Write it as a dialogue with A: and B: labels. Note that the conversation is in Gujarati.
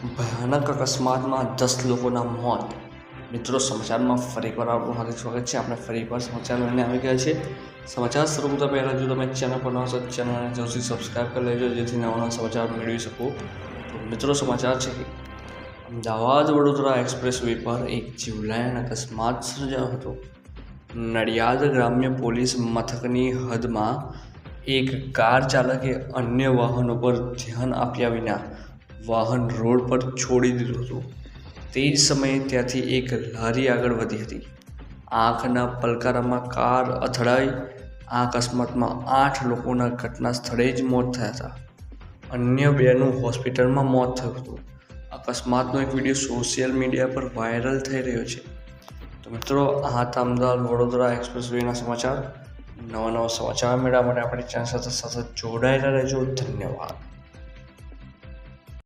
A: ભયાનક અકસ્માતમાં દસ લોકોના મોત. મિત્રો, સમાચારમાં ફરી એકવાર આપનું હાર્દિક સ્વાગત છે. આપણે ફરી એકવાર સમાચાર લઈને આવી ગયા છે સમાચાર શરૂ કરતા પહેલાં જો તમે ચેનલ પર નવા છો, ચેનલને જરૂરથી સબસ્ક્રાઈબ કરી લેજો, જેથી નવા નવા સમાચાર મેળવી શકો. તો મિત્રો, સમાચાર છે કે અમદાવાદ વડોદરા એક્સપ્રેસ વે પર એક જીવલેણ અકસ્માત સર્જાયો હતો. નડિયાદ ગ્રામ્ય પોલીસ મથકની હદમાં એક કાર ચાલકે અન્ય વાહનો પર ધ્યાન આપ્યા વિના વાહન રોડ પર છોડી દીધું હતું. તે જ સમયે ત્યાંથી એક લારી આગળ વધી હતી. આંખના પલકારામાં કાર અથડાઈ આ અકસ્માતમાં આઠ લોકોના ઘટના સ્થળે જ મોત થયા હતા. અન્ય બેનું હોસ્પિટલમાં મોત થયું હતું. અકસ્માતનો એક વીડિયો સોશિયલ મીડિયા પર વાયરલ થઈ રહ્યો છે. તો મિત્રો, આ હતા અમદાવાદ વડોદરા એક્સપ્રેસ વેના સમાચાર. નવા નવા સમાચાર મેળવવા માટે આપણી ચેનલ સાથે સતત જોડાયેલા રહેજો. ધન્યવાદ.